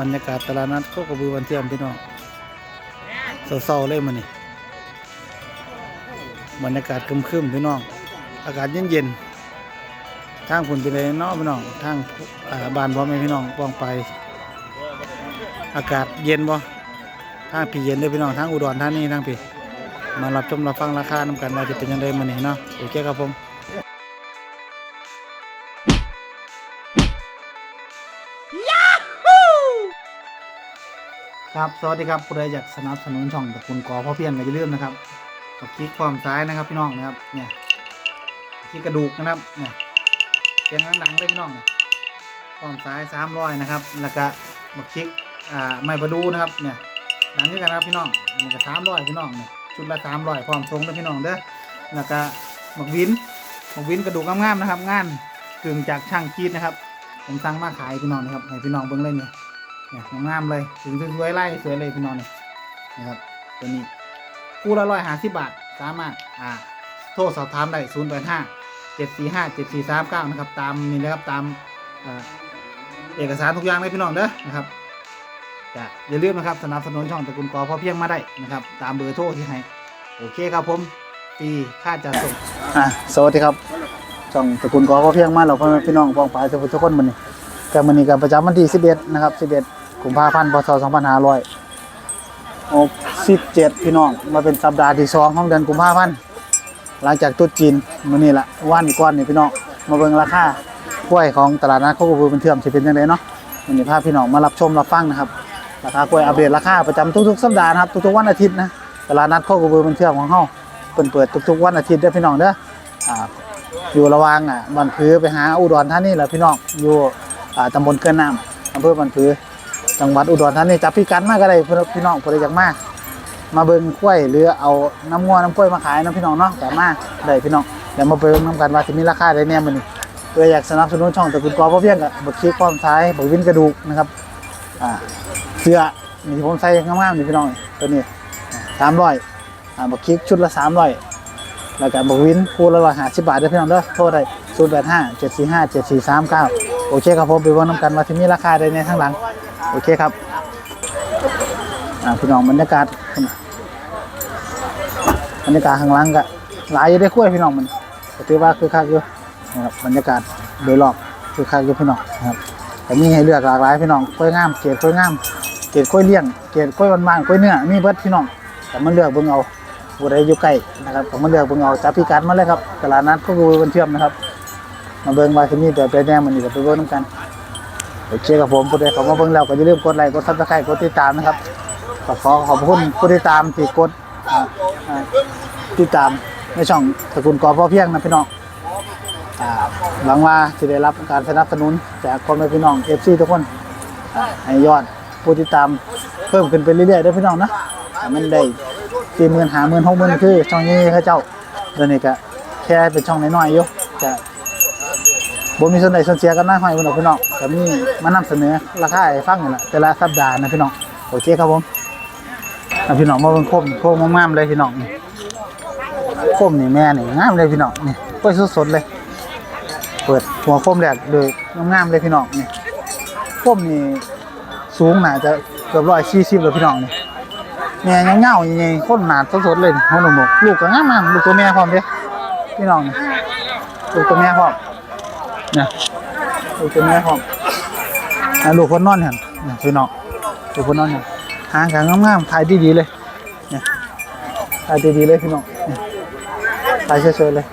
บรรยากาศตลาดนัดโคกระบือวันเทียมพี่น้องเศร้าๆเลยมันนี่บรรยากาศครึมพี่น้อง อากาศเย็นๆทางคุณไปเลยเนาะพี่น้องทางบ้านพ่อแม่พี่น้องป้องไป อากาศเย็นบ่ทางพี่เย็นเลยพี่น้องทางอุดรธานนี้ทางพี่มารับชมรับฟังราคานํกันว่าจะเป็นยังไงมื้อนี้เนาะโอเคครับผม ครับสวัสดีครับผู้ใดอยากสนับสนุนช่องตระกูลกอพ่อเพียงก็อย่าลืมนะครับกดคลิกความซ้ายนะครับพี่น้องนะครับเนี่ยคลิกกระดูกนะครับเนี่ยเสียงดังๆเลยพี่น้องเนี่ยความซ้ายสามร้อยนะครับ แล้วก็บักคลิกอ่าไม่ประดูนะครับเนี่ยดังด้วยกันนะครับพี่น้องอันนี้ก็สามร้อยพี่น้องเนี่ยชุดละสามร้อยพร้อมทรงด้วยพี่น้องเด้อแล้วก็บักวินบักวินกระดูกงามๆนะครับ งานกึ่งจากช่างกีดนะครับผมสั่งมาขายพี่น้องนะครับให้พี่น้องเบิ่งเลยเนี่ยเนี่ย งามเลยถึงสวยๆไล่สวยเลยพี่น้องนี่นะครับตัวนี้คู่ละร้อยห้าสิบบาทสามารถอ่าโทรสอบถามได้ศูนย์แปดห้าเจ็ดสี่ห้าเจ็ดสี่สามเก้านะครับตามนี่นะครับตามเอกสารทุกอย่างเลยพี่น้องเด้อนะครับจะอย่าลืมนะครับสนับสนุนช่องตะกูลกอพอเพียงมาได้นะครับ ตามเบอร์โทรที่ให้โอเคครับผมปีค่าจะส่งอ่าสวัสดีครับช่องตะกูลกอพอเพียงมาเราพ่อแม่พี่น้องปองปายทุกคนมันนี่แก็มันนี้ก็ประจำวันที่ 11 นะครับ 11 กุมภาพันธ์พศ2567พี่น้อง มาเป็นสัปดาห์ที่2ของเดือนกุมภาพันธ์ หลังจากตรุษจีนมื้อนี้ละวันก่อนนี่พี่น้อง มาเบิ่งราคากล้วยของตลาดนัดโคกระบือเป็นเทื่อมสิเป็นจังไดเนาะวันนี้พาพี่น้องมารับชมรับฟังนะครับ ราคากล้วยอัปเดตราคาประจำทุกๆ สัปดาห์นะครับ ทุกๆวันอาทิตย์นะ ตลาดนัดโคกระบือเป็นเทื่อมของเฮาเปิดเปิดทุกๆ วันอาทิตย์เด้อพี่น้องเด้ออ่าอยู่ระว่างอะบันพือไปหาอุดรธานีแหละพี่น้องอยู่อ่าตำบลเกื้อนน้ำอำเภอบันพือ จังหวัดอุดรธานีจับพี่กันมาก็ได้พี่น้องผู้ใดอยากมากมาเบิ่งกล้วยหรือเอาน้ำงัวน้ำกล้วยมาขายน้ำพี่น้องเนาะแต่มาได้พี่น้องเดี๋ยวมาเบิ่งน้ำกันว่าจะมีราคาได้แน่มื้อนี้เพื่ออยากสนับสนุนช่องตระกูลกอพ่อเพียงกับบทคลิปความซ้ายบทวินกระดูกนะครับอ่าเสื้อนี่ผมใส่งามๆนี่พี่น้องตัวนี้สามร้อยอ่าบทคลิปชุดละสามร้อยแล้วก็บอกวินคู่ละร้อยห้าสิบบาทเด้อพี่น้องเด้อโทรได้ศูนย์แปดห้าเจ็ดสี่ห้าเจ็ดสี่สามเก้าโอเคครับผมไปว่าน้ำกันว่าที่มีราคาใดในทางหลัง โอเคครับพี่น้องบรรยากาศบรรยากาศข้างล่างก็หลายอยู่ได้คุ้ยพี่น้องมันถือว่าคือคักอยู่นะครับบรรยากาศโดยรอบคือคักอยู่พี่น้องนะครับแต่มีให้เลือกหลากหลายพี่น้องกล้วยงามเกรดกล้วยงามเกรดกล้วยเลี้ยงเกรดกล้วยบานๆกล้วยเนื้อมีเบิดพี่น้องแต่มันเลือกเบิ่งเอาผู้ใดอยู่ใกล้นะครับผมมาเลือกเบิ่งเอาจับพิกัดมาเลยครับตลาดนัดก็คือบันเทียมนะครับมาเบิ่งว่าที่นี่แบบใดแน่มันนี่ก็ไปเบิ่งนำกัน โอเคครับผมผู้ใดเขามาเบิ่งแล้วก็อย่าลืมกดไลค์กดซับสไครต์กดติดตามนะครับก็ขอขอบคุณผู้ติดตามที่กดติดตามในช่องตระกูลกอพ่อเพียงนะพี่น้องหวังว่าจะได้รับการสนับสนุนจากคนในพี่น้อง FC ทุกคนให้ยอดผู้ติดตามเพิ่มขึ้นไปเรื่อยๆด้อพี่น้องนะมันได้สี่หมื่นหาหมื่นหกหมื่นคือช่องนี้เขาเจ้าเดี๋ยวนี้ก็แค่เป็นช่องน้อยๆอยู่จะ บ่มีส่วนใดส่วนเสียกันนะห้อยพี่น้องพี่น้องก็มีมานำเสนอราคาให้ฟังนี่แหละแต่ละสัปดาห์นะพี่น้องโอเคครับผมอะพี่น้องมาเบิ่งโคมโคมงามๆเลยพี่น้องนี่โคมนี่แม่นี่งามเลยพี่น้องนี่กล้วยสดๆเลย เปิดหัวโคมแรกเลยงามๆเลยพี่น้องนี่โคมนี่สูงน่าจะเกือบ140เลยพี่น้องนี่แม่ยังเงายังไงคนหนาสดๆเลยหัวหนุ่มๆลูกก็งามๆลูกตัวแม่พร้อมเด้พี่น้องนี่ลูกตัวแม่พร้อม นี่ยลูกตัวแม่พร้อมอะลูกคนนอนเห็นเนี่ยพี่น้องลูกคนนอนเห็นหางกางงามๆถ่ายดีๆเลยเนี่ยถ่ายดีๆเลยพี่น้องเนี่ยถ่ายสวยๆเลย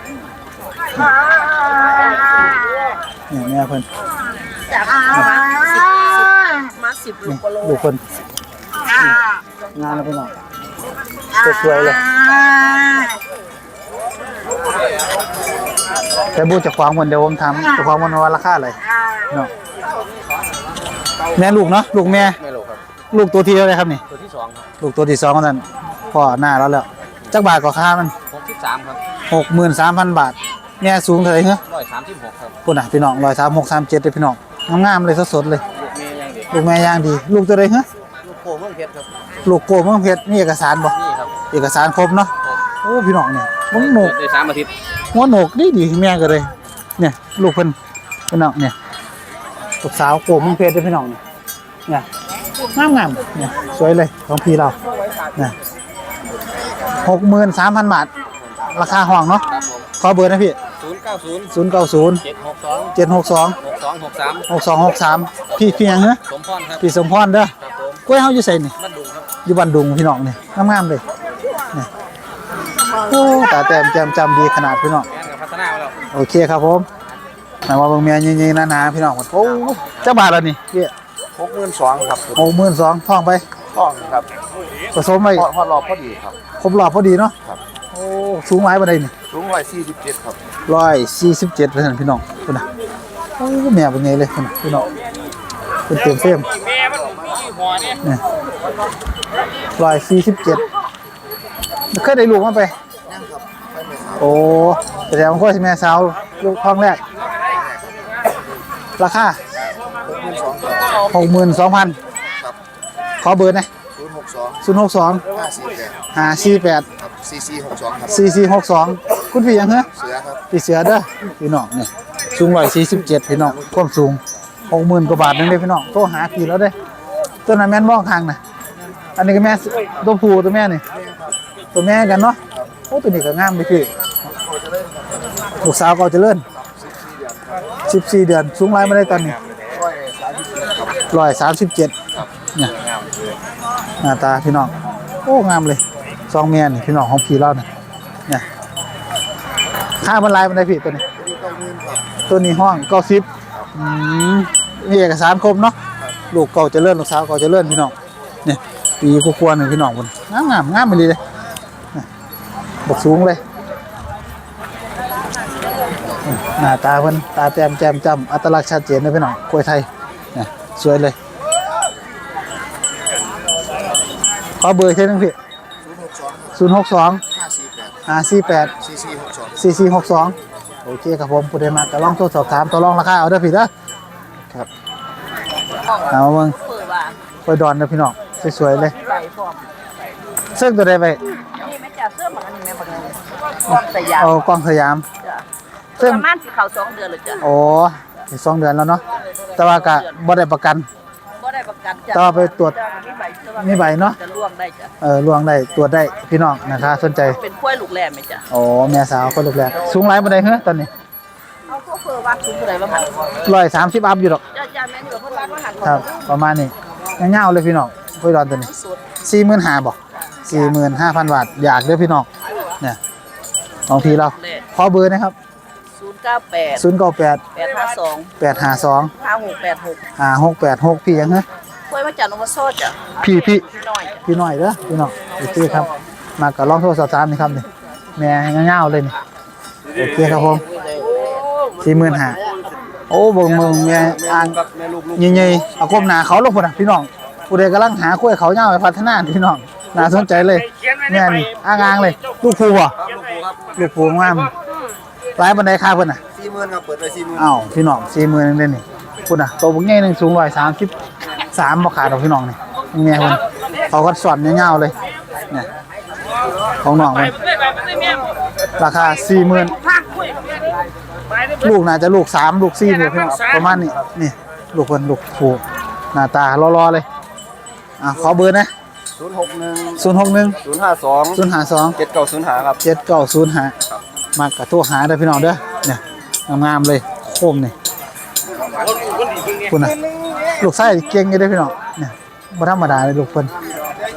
เนี่ยแม่เพิ่นมาสิบลูนี่กกว่าโลลูกเพิ่นงานแล้วพี่น้องสวยๆเลย แต่บูจะควางวันเดียวผมทำจะควางวันว่าราคาอะไรเนาะแม่ลูกเนาะลูกแม่ไม่รู้ครับลูกตัวที่เท่าไหรครับนี่ตัวที่สองครับลูกตัวที่สองนั่นพ่อหน้าแล้วแล้วจักบาทก็ค่ามันหกสิบสามครับหกหมื่นสามพันบาทแม่สูงเท่าไหร่เหรอร้อยสามสิบหกครับปุ่นอะพี่น้องร้อยสามหกสามเจ็ดเลยพี่น้องงามๆเลยสดๆเลย ลูกเมียยังเด็กลูกแม่ย่างดี ลูกตัวใดเหรอลูกโคเมืองเพชรครับลูกโกเมืองเพชรมีเอกสารบ่นี่ครับเอกสารครบเนาะโอ้พี่น้องเนี่ย มันโหนกได้สามอาทิตย์หัวโหนกดีดีแม่ก็เลย เนี่ยลูกเพิ่นพี่น้องเนี่ยลูกสาวโกเมืองเพชรเด้อพี่น้องเนี่ยเนี่ยงามงามๆเนี่ยสวยเลยของพี่เราเนี่ยหกหมื่นสามพันบาท ราคาห้องเนาะครับผมขอเบอร์นะพี่ศูนย์เก้าศูนย์ศูนย์เก้าศูนย์เจ็ดหกสองเจ็ดหกสองหกสองหกสามหกสองหกสามพี่พี่หยังเนอะสมพรครับพี่สมพรเด้อครับผมกล้วยเฮาอยู่ไสนี่บ้านดุงครับอยู่บ้านดุงพี่น้องนี่งามๆเลยนี่ โอ้ตาแต้มแจ่มจำดีขนาดพี่น้องงานกับพัฒนามาแล้วโอเคครับผมแต่ว่าเบิ่งเมียใหญ่ๆหนาๆพี่น้องโอ้เจ้าบาทแล้วนี่พี่หกหมื่นสองครับหกหมื่นสองท่องไปท้องครับผสมไปพอพอรอพอดีครับครบรอบพอดีเนาะครับโอ้สูงหลายปานใดนี่สูงร้อยสี่สิบเจ็ดครับร้อยสี่สิบเจ็ดเปอร์เซ็นต์พี่น้องคุณนะโอ้แม่เป็นไงเลยคุณน่ะพี่น้องเป็นเต็มเฟรมนี่ร้อยสี่สิบเจ็ด เคยได้ลูกมาไปโอ้แสดงว่าพ่อแม่สาวลูกท้องแรก ราคาหกหมื่นสองครับหกหมื่นสองพันครับขอเบอร์นะศูนย์หกสองศูนย์หกสองห้าสี่แปดห้าสี่แปดครับสี่สี่หกสองครับ สี่สี่หกสองคุณพี่ยังเหรอ เสือครับพี่เสือเด้อพี่น้องเนี่ยสูงร้อยสี่สิบเจ็ดพี่น้องความสูงหกหมื่นกว่าบาทนึงเลยพี่น้องโทรหาพี่แล้วเด้อตัวนั้นแม่นมองทางนะอันนี้ก็แม่ตัวผู้ตัวแม่นี่ ตัวแม่กันเนาะโอ้ตัวนี้ก็งามเลยพี่ลูกสาวก็เจริญสิบสี่เดือนสูงไรไม่ได้ตอนนี้ร้อยสามสิบเจ็ดเนี่ยหน้าตาพี่น้องโอ้งามเลยซองแม่นี่พี่น้องของพี่เราเนี่ยเนี่ยค่ามันลายมันได้พี่ตัวนี้ ตัวนี้ห้องเก้าสิบอืมมีเอกสารครบเนาะลูกเก่าจะเลื่อนลูกสาวเก่าจะเลื่อนพี่น้องเนี่ยปีกูควรหนึ่งพี่น้องคนงามงามงามไปเลยเลย บกสูงเลย หน้าตาเพิ่นตาแจ่มแจ่มจำอัตลักษณ์ชัดเจนเลยพี่น้องกล้วยไทยนี่สวยเลย ขอเบอร์เท่านึงพี่ศูนย์หกสองศูนย์หกสองห้าสี่แปดห้าสี่แปดสี่หกสองโอเคครับผมผู้ใดมาก็ลองโทรสอบถามต่อรองราคาเอาเด้อพี่เด้อครับเอามาเบิ่งเปิดว่าไปดอนเด้อพี่น้องสวยๆเลยใส่ฟอมเสื้อตัวใดไป ฟอมสยามเอากล้องสยามจ้ะเสื้อประมาณสิเขาสองเดือนเลยจ้ะโอ้อีกสองเดือนแล้วเนาะแต่ว่าก็บ่ได้ประกัน บ่ได้ประกันจ้ะต่อไปตรวจจ้ะมีใบเสื้อมีใบเนาะจะล่วงได้จ้ะเออลวงได้ตรวจได้พี่น้องนะคะ สนใจเป็นกล้วยลูกแหลมไหมจ้ะโอ้แม่สาวคนลูกแรกสูงหลายบ่ได้เฮ้อตอนนี้เอาพวกเฟอร์วัดสูงเท่าไหร่บ้างหัน130อัพอยู่ดอกจ้ะจ้ะแม่นอยู่เพิ่นวัดว่าหันครับ ประมาณนี้เงาวๆเลยพี่น้องไปดอนตัวนี้ สุดสี่หมื่นห้าบอกสี่หมื่นห้าพันบาทอยากเด้อพี่น้องเนี่ย ลองทีเราเลยขอเบอร์นะครับศูนย์เก้าแปดศูนย์เก้าแปดแปดห้าสองแปดห้าสองห้าหกแปดหกห้าหกแปดหกพี่ยังเนอะกล้วยมาจากนวโซจ้ะพี่พี่พี่น้อยจ้ะพี่หน่อยเด้อพี่น้องโอเคครับ มากับลองโทรสอบถามนี่ครับนี่แม่เงาวๆเลยนี่โอเคครับผมสี่หมื่นห้าโอ้เบิ่งมึงแม่อ่างกับแม่ลูกลูกใหญ่ๆเอาก้มหนาเขาลงพุ่นน่ะพี่น้องผู้ใดกำลังหาคุ้ยเขาเงาวไปพัฒนาพี่น้อง น่าสนใจเลยแม่นี่อ่างๆเลย ลูกครูบ่ครับลูกปูครับลูกปูงามหลายบันไดค่าเพิ่นน่ะสี่หมื่นครับเปิดไว้สี่หมื่นอ้าวพี่น้องสี่หมื่นนึงเด้นี่พุ่นน่ะตัวบุกใหญ่หนึงสูงร้อยสามสิบสามบ่ขาดดอกพี่น้องนี่แม่เพิ่นเขาก็สอนยาวๆเลยเนี่ยของน้องเพิ่นราคาสี่หมื่นลูกน่าจะลูกสามลูกสี่เนี่ยพี่น้องประมาณนี้นี่ ลูกเพิ่นลูกผูหน้าตารอๆเลยอะขอเบอร์นะ ศูนย์หกหนึ่งศูนย์หกหนึ่งศูนย์ห้าสองศูนย์ห้าสองเจ็ดเก้าศูนย์หาครับเจ็ดเก้าศูนย์หามากระตัวหาได้อพี่น้องเด้อเนี่ยงามๆเลยโคมนี่คุณน่ะลูกไส้เก่งอยู่เด้อพี่น้องเนี่ยบ่ธรรมดาเลยลูกเพิ่น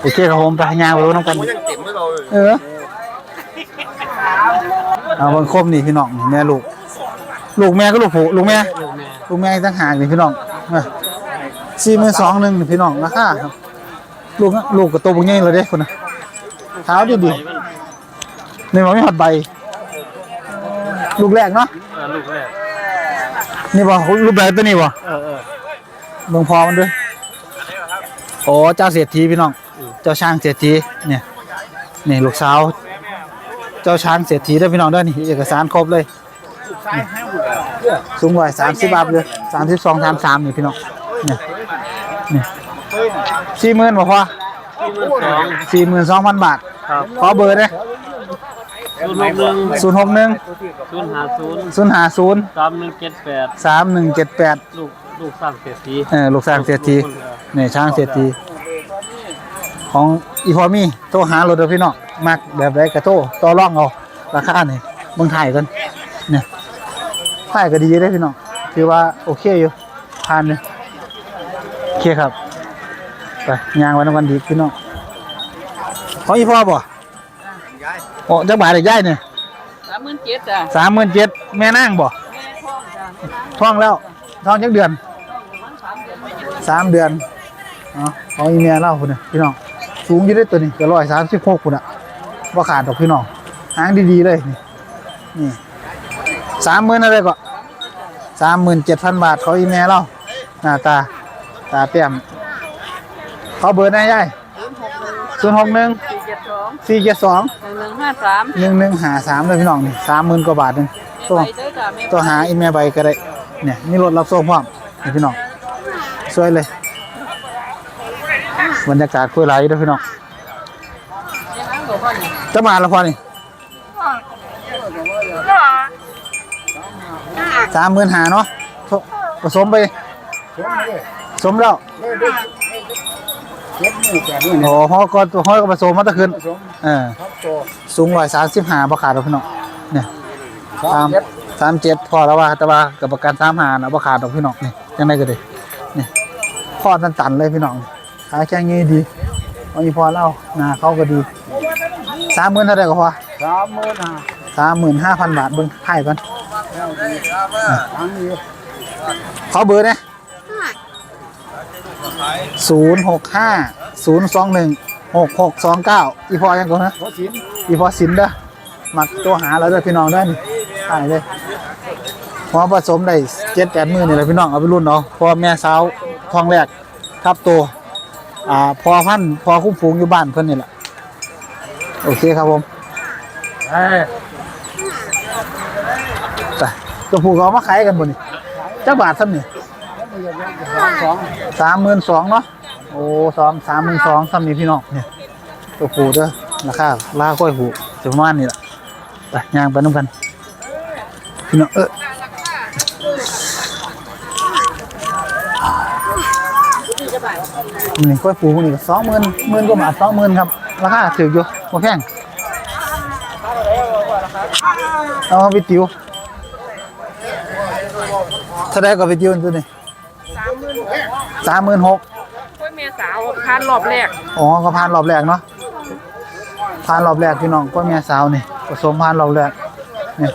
โอเคครับผมไปยางไปน้องกันยังเต็มไม่เราเลยเออเอาเบิ่งโคมนี่พี่น้องนี่แม่ลูก ลูกแม่ก็ลูกผู้ลูกแม่ลูกแม่ต่างหากนี่พี่น้องสี่หมื่นสองหนึ่งนี่พี่น้องราคาครับ ลูกน่ะลูกกับตัวบุญใหญ่เลยเด้คุณน่ะเท้าดีๆนี่มันไม่หอดใบ ลูกแรกเนาะลูกแรกนี่บ่รูปแบบตัวนี้บ่เออเออเบิ่งพอมันด้วยโอ้เจ้าเศรษฐีพี่น้อง เจ้าช้างเศรษฐีเนี่ยนี่ลูกสาว เจ้าช้างเศรษฐีเด้อพี่น้องเด้อนี่เอกสารครบเลยนี่สูงกว่าสามสิบอัพเลยสามสิบสองสามสามนี่พี่น้องเนี่ยนี่ สี่หมื่นบ่พอสี่หมื่นสองพันบาท ครับขอเบอร์เลยศูนย์หกหนึ่งศูนย์หกหนึ่งศูนย์ห้าศูนย์ศูนย์ห้าศูนย์สามหนึ่งเจ็ดแปดสามหนึ่งเจ็ดแปดลูกลูกสร้างเศรษฐีเออลูกสร้างเศรษฐีเนี่ยช้างเศรษฐีของอีพอมี่โทรหารถเด้อพี่น้องมักแบบใดก็โทรต่อรองเอาราคานี่เบิ่งถ่ายกันเนี่ยถ่ายก็ดีเด้อพี่น้องถือว่าโอเคอยู่ผ่านเลยโอเคครับ ไปย่างไว้นำกันดีพี่น้องของอีพ่อบ่โอ้จักบาทได้ย่ายเนี่ยสามหมื่นเจ็ดจ้ะสามหมื่นเจ็ดแม่นางบ่แม่ท้องจ้ะท้องแล้วท้องจักเดือนสามเดือนอ๋อของอีเมียเล่าคุณน่ะพี่น้องสูงอยู่ได้ตัวนี้ก็ร้อยสามสิบหกคุณอะว่าขาดดอกพี่น้องหางดีๆเลยนี่นี่สามหมื่นอะไรก็สามหมื่นเจ็ดพันบาทเขาอีเมียเล่าหน้าตาตาเปี่ยม เขาเบอร์ไหนยายศูนย์หกหนึ่งสี่เจ็ดสองสี่เจ็ดสองหนึ่งหนึ่งห้าสามหนึ่งหนึ่งหาสามเลยพี่น้องนี่สามหมื่นกว่าบาทหนึงตัวไปเด้อจ้ะแม่ตัวหาอีเมลใบก็ได้เนี่ยมีรถรับส่งพร้อมนี่พี่น้องสวยเลยบรรยากาศคุยไหลด้วยพี่น้องแม่นางบอกว่านี่จะมาแล้วพอนี่สามหมื่นหาเนาะผผสมไป สมแล้ว โอ้ห้อก็ห้อก็ผสมมาตะคืนเออสูงร้อยสามสิบห้าประขาดหรอกพี่น้องเนี่ยสามสามเจ็ดพอแล้วว่าแต่ว่ากับประกันสามหานะประขาดหรอกพี่น้องนี่ยังไงก็ได้นี่พ่อตันๆเลยพี่น้องขายแค่งี้ดีวันนี้พอเล่าหนาเขาก็ดีสามหมื่นเท่าไหร่ก็พอสามหมื่นห้าสามหมื่นห้าพันบาทเบิ่งไพ่ก่อนทั้งนี้ขอเบอร์นะ ศูนย์หกห้าศูนย์สองหนึ่งหกหกสองเก้าอีพอยังก่อนนะหัวสินอีพอสินเด้อมักตัวหาแล้วเด้อพี่น้องเด้อนี่ตายเลยพอผสมได้เจ็ดแปดหมื่นนี่แหละพี่น้องเอาไปรุ่นเนาะพอแม่สาวทองแรกทับตัวอ่าพอพันธุ์พอคุ้มฟูงอยู่บ้านเพิ่นนี่แหละโอเคครับผมไปตัวผูกเอามาขายกันบ่นี่จักบาทซ้ำนี่ สองสามหมื่นสองเนาะโอ้สองสามหมื่นสองซ้ำนี่พี่น้องเนี่ยตัวผูเด้อราคาลาก้อยผูจะประมาณนี้แหละไปย่างไปน้ำกันพี่น้องเออนี่ก้อยผูนี่สองหมื่นหมื่นกว่าบาทสองหมื่นครับราคาถืออยู่บ่แพงเอาไปติวเท่าไดก็ไปติวตัวนี้ สามหมื่นหกสามหมื่นหกกล้วยแม่สาวทานรอบแรกอ๋อก็ผ่านรอบแรกเนาะผ่านรอบแรกพี่น้องก็เมียสาวนี่ผสมผ่านรอบแรกนี่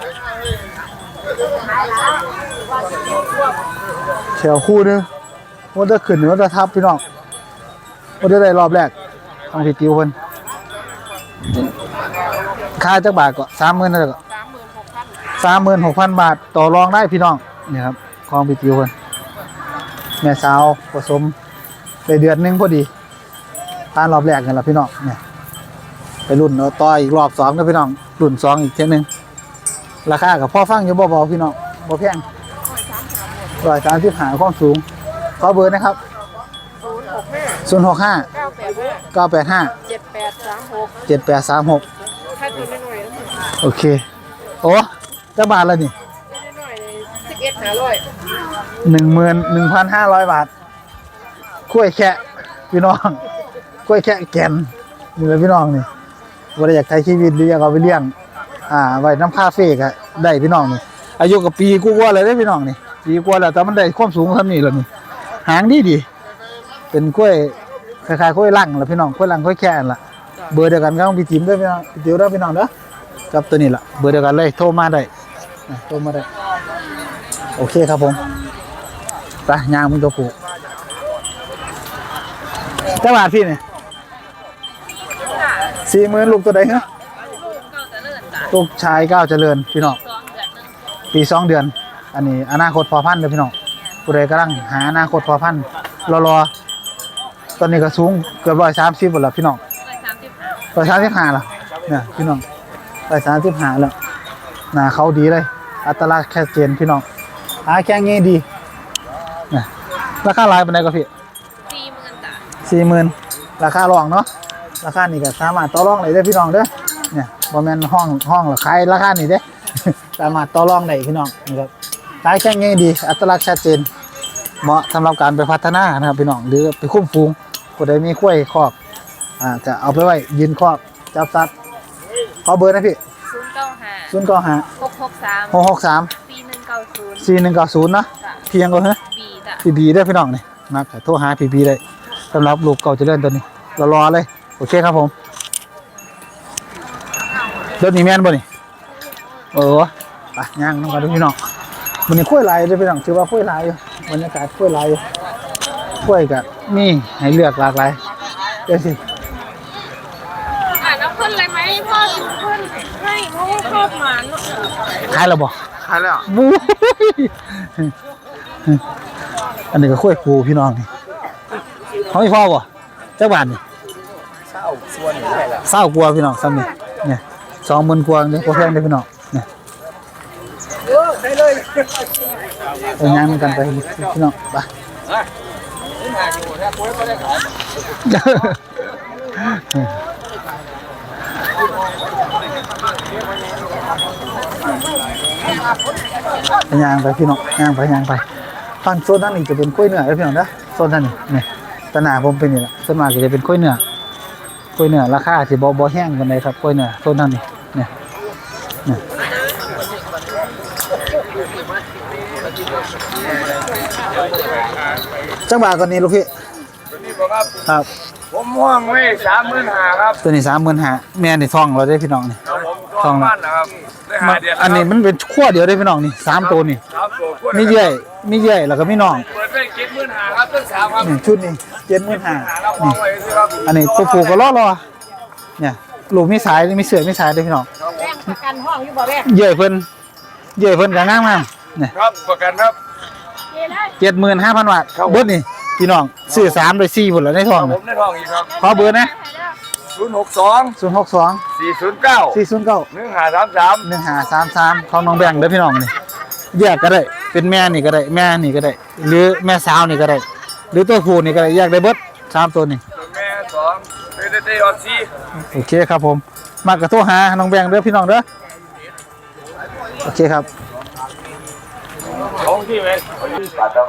แถวคู่นึงว่าจะขึ้นว่าจะทับพี่น้องว่าจะได้รอบแรกของพี่ติวคนค่าจักบาทก็สามหมื่นเท่าไหร่ก็สามหมื่นหกพันสามหมื่นหกพันบาทต่อรองได้พี่น้องนี่ครับของพี่ติวคน แม่สาวผสมได้เดือนหนึงพอดีผ่านรอบแรกกันแล้วพี่น้องเนี่ยไปรุ่นต่ออีกรอบสองนะพี่น้องรุ่นสองอีกเช่นหนึ่งราคากับพ่อฟังอยู่บ่เบาๆพี่น้องบ่แพงร้อยสามสิบหาความสูงขอเบอร์นะครับศูนย์หกห้าเก้าแปดห้าเก้าแปดห้าเจ็ดแปดสามหกเจ็ดแปดสามหกโอเค โอ้จะบาทแล้วนี่สิบเอ็ดหาร้อย หนึ่งหมื่นหนึ่งพันห้าร้อยบาทกล้วยแค่พี่น้องกล้วยแค่แก่นนี่เลยพี่น้องนี่ว่าอยากใช้ชีวิตหรืออยากเอาไปเลี้ยง อ่า ไว้น้ำคาเฟ่ก็ได้พี่น้องนี่อายุกับปีกูกว่าเลยได้พี่น้องนี่ปีกว่าแล้วแต่มันได้ความสูงเท่านี้แล้วนี่หางดีดีเป็นกล้วยคล้ายๆกล้วยลังละพี่น้องกล้วยลังกล้วยแค่นล่ะเบอร์เดียวกันก็ต้องพี่จิมด้วยพี่น้องพี่จิ๋วด้วยพี่น้องเด้อกับตัวนี้ละเบอร์เดียวกันเลยโทรมาได้โทรมาได้ โอเคครับผม ไปย่างมึงตัวผูกเจ้าบาทพี่นี่สี่หมื่นลูกตัวใดเหรอลูกชายก้าวเจริญพี่น้องปีสองเดือน อันนี้อนาคตพอพันธุ์เด้อพี่น้องผู้ใดกำลังหาอนาคตพอพันธุ์รอรอตอนนี้ก็สูงเกือบร้อยสามสิบหมดแล้วพี่น้องร้อยสามสิบห้าแล้วเนี่ยพี่น้องร้อยสามสิบห้าแล้วหน้าเขาดีเลย อัตลักษณ์แค่เจนพี่น้องหาแข้งงี้ดีเนี่ยราคาหลายปานใดก็พี่สี่หมื่นจ้ะสี่หมื่นราคารองเนาะราคานี่ก็สามารถต่อรองได้เด้อพี่น้องเด้อเนี่ยบ่แม่นห้องห้องหรือขายราคานี่เด้สามารถต่อรองได้พี่น้องนี่ครับขายแค่นี้ดีอัตลักษณ์ชัดเจน เหมาะสำหรับการไปพัฒนานะครับพี่น้องหรือไปคุ้มฟูงผู้ใดมีข้วยคอกอ่าจะเอาไปไว้ยืนคอกจับสัตว์ขอเบอร์นะพี่ศูนย์เก้าห้าศูนย์เก้าห้าหกหกสามหกหกสามปีหนึ่งเก้าศูนย์สี่หนึ่งเก้าศูนย์นะจ้ะเพียงก็เฮ้บีจ้ะ พีบีได้อพี่น้องนี่มาโทรหาพีบีได้สำหรับลูกเก่าเจะเล่นตัวนี้รอรอเลย โอเคครับผมเดินนี่แม่นบ่นี่เออไปย่างน้องกันดูพี่น้องมันนี่ข้วยลายเลยพี่น้องถือว่าข้วยลายอยู่บรรยากาศข้วยลายอยู่ข้วยกับนี่ให้เลือกหลากหลายเดี๋ยวสิอ่านเอาขึ้นเลยไหมพ่อถึงขึ้นให้เพราะว่าชอบหมาเนอะขายแล้วบ่ขายแล้วบู๊ย อันนี้ก็ข้วยปูพี่น้องนี่เขาไม่พอบ่เจ้าบ้านนี่เช่าส่วนนี่แหละเศร้ากลัวพี่น้องซ้ำนี่เนี่ยสองหมื่นกว่าเนี่ยกว่าแพงเลยพี่น้องเนี่ยเออได้เลยไปงานเหมือนกันไปพี่น้องไปนี่มาอยู่ถ้าป่วยก็ได้ขายไปยางไปพี่น้องยางไปยางไป ฟังโซนนั้นนี่จะเป็นกล้วยเนื้อเลยพี่น้องนะโซนนั้นนี่เนี่ยตะหนาผมเป็นนี่แหละส่วนมากก็จะเป็นกล้วยเนื้อกล้วยเนื้อราคาสิบ่บ่แห้งกันเลยครับกล้วยเนื้อโซนนั้นนี่เนี่ยเนี่ยจังบาทก่อนนี้ลูกพี่นี่บอกครับครับผมม่วงไว้สามหมื่นห้าครับตัวนี้สามหมื่นห้าแม่นี่ทองเราได้พี่น้องนี่ครับผมทองบ้านนะครับได้หาเดือนอันนี้มันเป็นขั้วเดียวได้พี่น้องนี่สามตัวนี่สามตัวมีเยื่อย มีเยื่อยแล้วก็มีน้องเปิดได้เจ็ดหมื่นห้าครับตั้งสามครับนี่ชุดนี้เจ็ดหมื่นห้าหาเราพอนี่ไว้สิครับอันนี้ตัวผูกก็รอรอเนี่ยลูกมีสายมีเสือมีสายด้วยพี่น้องแบ่งประกันห้องอยู่บ่แบ่งเยื่อยเพิ่นเยื่อยเพิ่นก็งามมากเนี่ยครับประกันครับเย้ได้เจ็ดหมื่นห้าพันบาทครับเบิดนี่พี่น้องซื้อสามโดยสี่หมดแล้วในทองผน่ะมได้ทองอีกครับขอเบอร์นะศูนย์หกสองศูนย์หกสองสี่ศูนย์เก้าสี่ศูนย์เก้าหนึ่งห้าสามสามหนึ่งหาสามสามของน้องแบงค์เด้อพี่น้องนี่แยกก็ได้ เป็นแม่นี่ก็ได้ แม่นี่ก็ได้ หรือแม่สาวนี่ก็ได้ หรือตัวผู้นี่ก็ได้แยกได้เบิดสามตัวนี่แม่สองเตเตออซีโอเคครับผม มากระโทรหาน้องแบงค์เด้อพี่น้องเด้อโอเคครับของที่ไหม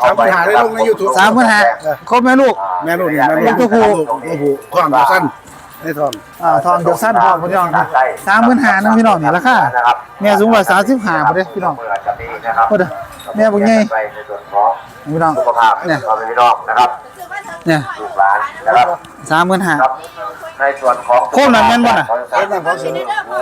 ทำปัญหาได้ลงในยูทูบสามพันหาครบไหมลูกแม่ลูกนี่แม่ลูกตัวผู้ตัวผู้ท้องตัวสั้น ให้ท้องอ่าทองเดือดสั้นทองพี่น้องสามพันหานะพี่น้องนี่ราคาแม่สูงกว่าสามสิบห้าพอดีพี่น้องจะมีนะครับพอดีแม่บุญใหญ่ไปในส่วนของพี่น้องสุขภาพเนี่ยเราเป็นพี่น้องนะครับเนี่ยลูกหลานนะครับสามพันหาครับในส่วนของโค้งหนังแม่นบ่น่ะโค้งหนังของเสือ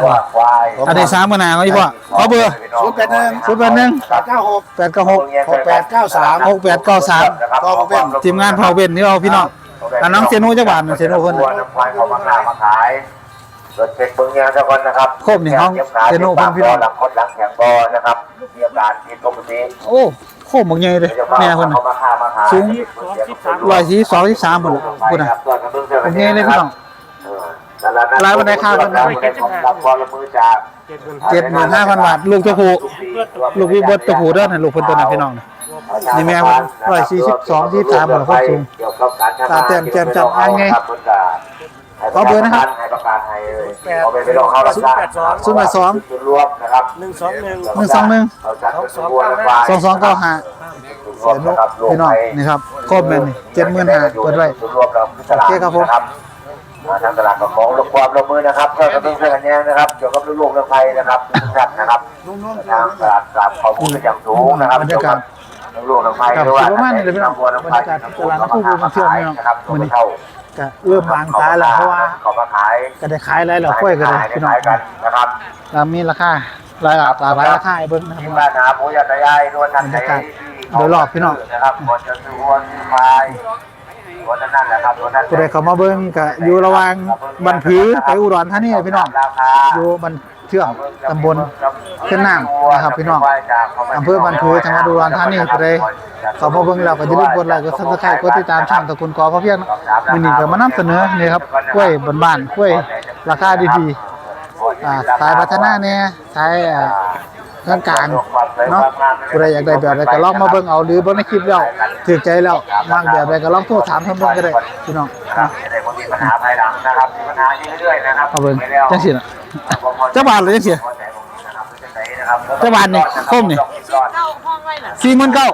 วัวควายอันนี้สามพันหาเขาอีกพ่อขอเบอร์ศูนย์แปดหนึ่งศูนย์แปดหนึ่งแปดเก้าหกแปดเก้าหกหกแปดเก้าสามหกแปดเก้าสามต่อมาเป็นทีมงานพอเบนนี่เอาพี่น้อง อันน้องเซนูจังหวัดเซนูคนวัวน้ำควายเขามาขายมาขายตรวจเช็คเบิ้งยาเจ้าคนนะครับครบนี่ห้องเซนูเพิ่นพี่น้อง หลังคดหลังแข็งบอนะครับมีอาการผิดปกติโอ้โคตรบักใหญ่เลยแม่คนเขามาค้ามาขายสูง ร้อยสี่สองที่สามคนพูดนะบักใหญ่เลยพี่น้อง ร้านวันไหนข้าววันไหน รับบอลมือจาก เจ็ดหมื่นห้าพันบาทลูกตัวผู้ลูกวิเบิร์ตตัวผู้เด้อนะลูกเพิ่นตัวนั้นพี่น้องนะ นี่แม่มัน142ที่สามบ่ล่ะครับสูงตาแต้มแจ่มจับอ่านไงขอเบอร์นะครับให้ประกาศให้เลยเอาไปไปลองเข้ารับจ้างศูนย์แปดสองจุดรวมนะครับหนึ่งสองหนึ่งหนึ่งสองหนึ่งเอาจัดเป็นขบวนรถไฟสองสองเก้าห้าจุดรวมนะครับรวมพี่น้องไปนี่ครับครบแมนนี่เจ็ดหมื่นห้าเปิดไว้จุดรวมเราพิจารณาโอเคครับผมนะมาทางตลาดกับของรบความร่วมมือนะครับเพื่อกระตุ้นเพื่อนกันแย้งนะครับเกี่ยวกับเรื่องโรคเรื่องภัยนะครับทุกท่านนะครับทางตลาดกราบขอบคุณเป็นอย่างสูงนะครับบรรยากาศเรื่อง โรคเรื่องภัยครับด้วยประมาณนี้เลยพี่น้องบรรยากาศตลาดนัดผู้บริโภคเที่ยวพี่น้องนะครับมื้อนี้เข้าก็เริ่มบางตาแล้วเพราะว่าเขามาขายก็ได้ขายหลายแล้วค่อยก็ได้พี่น้องขายกันนะครับแล้วมีราคาหลายหลากหลายราคาให้เบิ่งนะคที่รับบ้านนาผู้ยาตายายนวลนันบรรยากาศโดยรอบพี่น้องนะครับก่อนจะซื้อวัวซื้อควายวัวนั่นแหละครับวัวนั้นผู้ใดเข้ามาเบิ่งก็อยู่ระหว่างบันผือไปอุดรธานีพี่น้องราคาอยู่บัน เชื่อมตำบลเส้นน้ำนะครับพี่น้องอำเภอบันผือจังหวัดอุดรธานีผู้ใดเข้ามาเบิ่งเราก็จะรีบกดไลค์กดซับสไครต์กดติดตามช่องตะกุนกอพระเพียงมินี้ก็มานำเสนอนี่ครับกล้วยบ้านๆกล้วยราคาดีๆสายพัฒนาเนี่ยสาย อ่ากลางกลางๆเนาะผู้ใดอยากได้แบบใดก็ลองมาเบิ่งเอาหรือเบิ่งในคลิปแล้วถูกใจแล้วมากแบบใดก็ลองโทรถามเพิ่นเบิ่งก็ได้พี่น้องครันะบจะได้บ่มีปัญหาภายหลังนะครับมีปัญหาเรื่อยๆนะครับเอาเบิ่งไปแล้วจังซี่น่ะจักบาทเลยจังซี่พอใจผมนะครับเป็นจังไดนะครับนะครับเจ้าบ้านนี่คมนี่เก้าห้องไว้น่ะสี่หมื่นเก้า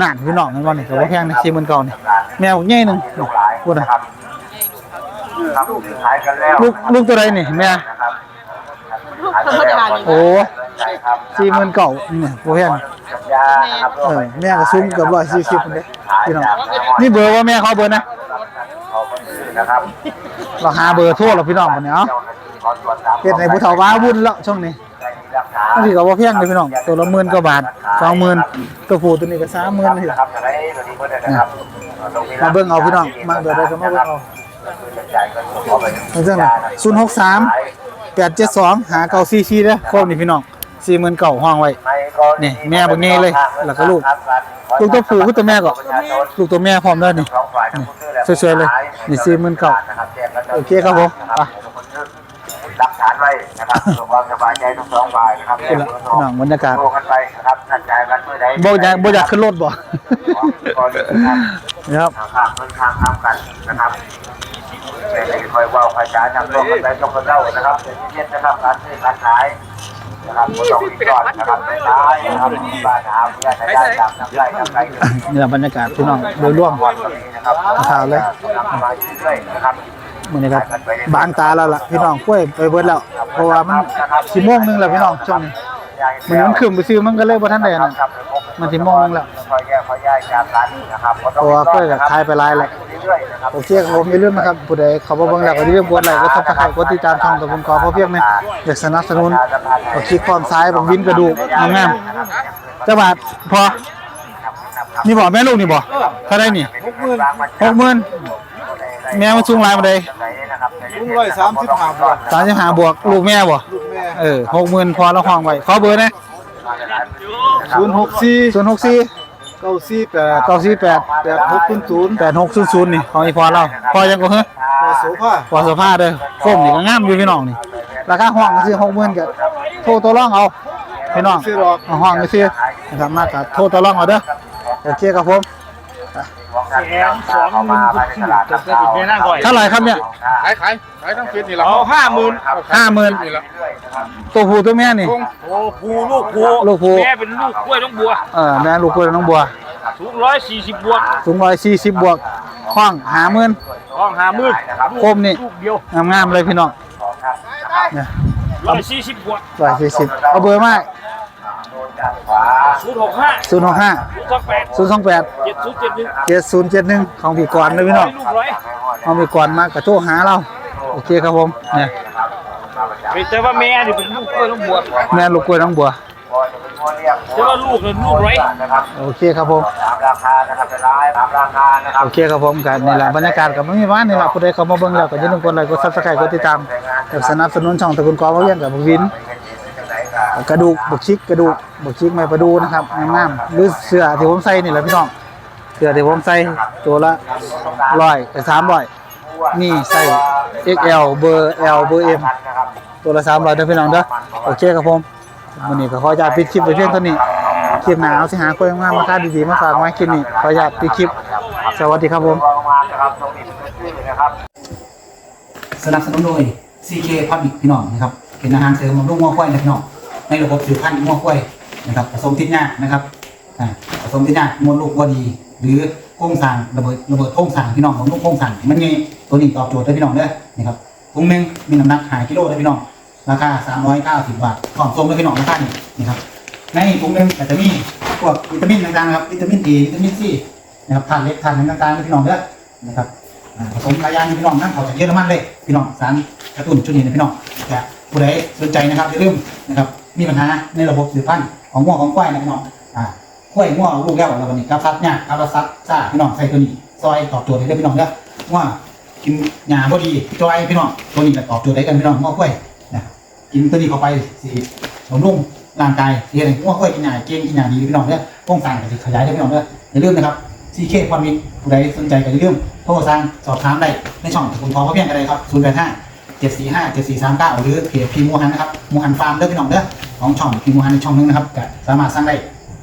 นั่นพี่น้องนั่นบ่นี่ก็บ่แพงนี่สี่หมื่นเก้านี่แมวใหญ่หนึงลูกหลายพูดนะนะครับครับซื้อขายกันแล้วลูกลูกตัวใดนี่แม่ นะครับลูกธรรมดานี่โอ้ใช่ครับสี่หมื่นเก้านี่บ่แพงกับยานะครับเออแม่ก็สูงเกือบร้อยสี่สิบคนเด้พี่น้องนี่เบอร์ว่าแม่เขาเบอร์นะเขาก็ซื้อนะครับเราหาเบอร์โทรเราพี่น้องคนนี้เอ้าเจ้าหน้าที่ขอตรวจตามเฮ็ดให้ผู้เฒ่าว้าวุ่นแล้วช่วงนี้ได้มีหลักฐานบางทีก็บ่เพียงเลยพี่น้องตัวละหมื่นกว่าบาทสองหมื่นตัวผู้ตัวนี้ก็สามหมื่นเลยนะครับจะได้ตัวนี้เพื่อนนะครับมาเบิ่งเอาพี่น้องมาเดี๋ยวได้ก็มาเบิ่งเอาจ่ายเงินสดเข้าไปเอาจังเลยศูนย์หกสาม แปดเจ็ดสองหาเก้าสี่สี่เด้อโคมนี่พี่น้องสี่หมื่นเก้าห้องไว้นี่แม่บักเน่เลยแล้วก็ลูก ลูกตัวผู้คือตัวแม่ก็ลูกตัวแม่พร้อมเด้อนี่นี่สวยๆเลยนี่49โอเคครับผมไปรับฐานไว้นะครับเพื่อความสบายใจทั้งสองฝ่ายนะครับนี่แหละพี่น้องบรรยากาศโทรกันไปนะครับนัดจ่ายกันเมื่อใดบ่อยากบ่อยากขึ้นรถบ่ก่อนนะครับนะครับข้างเงินข้างข้ามกันนะครับ ไม่ได้คอยว่าคอยจ่านำตัวกันไปต้องกันเล่านะครับเย็นๆนะครับการซื้อการขายนะครับก็ต้องรีบร้อนนะครับไม่ตายนะครับบ้านหาเพื่อจะได้ตามน้ำไหลน้ำไหลนี่แหละบรรยากาศพี่น้องโดยร่วมนะครับข่าวเลยกำลังมาเรื่อยๆนะครับมื้อนี้ครับบางตาแล้วล่ะพี่น้องกล้วยไปเบิดแล้วเพราะว่ามันสิโมงนึงแล้วพี่น้องช่วงนี้ มันมันขึ้นไปซื้อมันก็เลยบ่ทันได้นั่นมันสิโมงนึงแล้วคอยแยกคอยย้ายจากกันนะครับเพราะว่ากล้วยก็ขายไปหลายแล้วเรื่อยๆนะครับโอเคครับผมอย่าลืมนะครับผู้ใดเขามาเบิ่งแล้วก็อย่าลืมกดไลค์กดซับสไครต์กดติดตามช่องตะบุญขอเพราะเพียงนี่อยากสนับสนุนก็คลิกความซ้ายผมวินกระดูกงามๆจักบาทพอนี่บ่แม่ลูกนี่บ่เท่าไดนี่60,000 แม่มันสูงหลายบ่ได้ลุงร้อยสามสิบห้าบาท35บวกลูกแม่บ่เออ60,000พอแล้วห้องไว้ขอเบอร์นะศูนย์หกสี่064เก้าสี่แปด948แปดหกศูนย์ศูนย์8600นี่ของอีพอเราพอยังก็เฮ้อพอโสภาพอสภาพเด้อโคมนี่ก็งามอยู่พี่น้องนี่ราคาห้องก็คือ60,000ก็โทรตัวรองเอาพี่น้องสี่ดอกเอาห้องก็คือนะครับมาก็โทรตัวรองเอาเด้อโอเคครับผม เข้ามาภายในตลาดนัดเราเท่าไหร่ครับเนี่ยขายขายขายทั้งเฟซนี่แหละเอาห้าหมื่น50,000นี่แหละตัวผู้ตัวแม่นี่ โอ้ผูลูกผูลูกผู้แม่เป็นลูกกล้วยน้องบัวเออแม่ลูกกล้วยน้องบัวสูงร้อยสี่สิบบวกสูง140บวกห้อง50,000ห้องหาหมื่นโคมนี่ลูกเดียวงามๆเลยพี่น้องเนี่ยร้อยสี่สิบบวก140เอาเบอร์มา ศูนย์หกห้า065ศูนย์สองแปด028เจ็ดศูนย์เจ็ดหนึ่ง7071ของพี่กรณ์เลยพี่น้องลูกร้อยเอาพี่กรณ์มากระโทรหาเราโอเคครับผมเนี่ยแต่ว่าแม่นี่เป็นลูกกล้วยน้องบัวแม่ลูกกล้วยน้องบัวแต่ว่าลูกเนี่ยลูกร้อยโอเคครับผมตามราคานะครับเป็นร้ายตามราคานะครับโอเคครับผมกันนี่แหละบรรยากาศกับไม่มีว่านนี่แหละผู้ใดเข้ามาเบิ่งแล้วก็อย่าลืมกดไลค์กดซับสไครต์กดติดตามกับสนับสนุนช่องตะกุนกอมาเวียนกับบักวิน กระดูกบกชิกกระดูกบกชิกไม่ประดูนะครับงามๆหรือเสื้อที่ผมใส่นี่แหละพี่น้องเสื้อที่ผมใส่ตัวละร้อยกับสามร้อยนี่ใส่ XL เบอร์ L เบอร์ M ตัวละสามร้อยเด้อพี่น้องเด้อโอเคครับผมวันนี้ก็ขออนุญาตปิดคลิปไปเพียงเท่านี้คลิปหนาเอาสิหาคนงามมาค่าดีๆมาฝากไว้คลิปนี้ขออนุญาตปิดคลิปสวัสดีครับผมสนับสนุนโดย CK Public พี่น้องนะครับเป็นอาหารเสริมบำรุงงัวควายนะพี่น้อง ในระบบสืบพันธุ์งัวควยนะครับผสมทิศหน้านะครับผสมทิศหน้ามดลูกว่าดี หรือโครงสางระเบิดระเบิดโครงสางพี่น้องของลูกโครงสางมันไงตัวนี้ตอบโจทย์ได้พี่น้องเด้อนะครับถุงหนึงมีน้ำหนักหากิโลได้พี่น้องราคา390บาทกล่องทรงได้พี่น้องราคานี่นะครับในถุงหนึงก็จะมีพวกวิตามินต่างๆนะครับวิตามิน A วิตามิน C นะครับธาตุเหล็กธาตุหนังต่างๆนะพี่น้องเด้อนะครับผสมหลายยางพี่น้องนั่งเขาจากเยอรมันเลยพี่น้องสารกระตุ้นชุดนี้นะพี่น้องแต่ผู้ใดสนใจนะครับอย่าลืมนะครับ มีปัญหาในระบบสืบพันธุ์ของงัวของควายนะพี่น้องอ่ากล้วยงัวลูกแล้วแล้ววันนี้ครับซัดเนี่ยครับซัดซ่าพี่น้องใส่ตัวนี้ซอยตอบโจทย์ได้เลยพี่น้องเด้อว่ากินหญ้าพอดีจอยพี่น้องตัวนี้ก็ตอบโจทย์ได้กันพี่น้องงัวกล้วยนะกินตัวนี้เข้าไปสิบำรุงร่างกายเรียนให้งัวกล้วยกินหญ้าเก่งกินหญ้าดีพี่น้องเด้อโครงสร้างก็สิขยายได้พี่น้องเด้ออย่าลืมนะครับซีเคความมิตรผู้ใดสนใจก็อย่าลืมโทรสั่งสอบถามได้ในช่องตะกุนทองพระเพียงกันเลยครับ0 8 5 7 4 5 7 4 3 9 หรือเพจพีมูฮันนะครับมูฮันฟาร์มเด้อพี่น้องเด้อของช่องพีมูฮันในช่องหนึงนะครับก็สามารถสั่งได้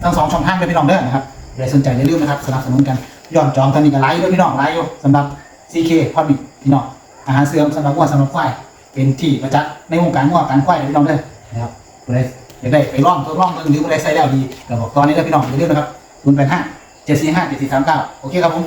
ทั้งสองช่องทางเลยพี่น้องเด้อนะครับใครสนใจอย่าลืมนะครับสนับสนุนกันย้อนจองตอนนี้ก็ไลฟ์ด้วยพี่น้องไลฟ์อยู่สำหรับซีเคความมิพี่น้องอาหารเสริมสำหรับวัวสำหรับควายเป็นที่ประจักษ์ในวงการวัวการควายพี่น้องเด้อนะครับผู้ใดอยากได้ไปร่องตัวร่องเบิ่งหรือบ่ได้ใส่แล้วดีก็บอกตอนนี้เด้อพี่น้องอย่าลืมนะครับ085 745 7439โอเคครับผม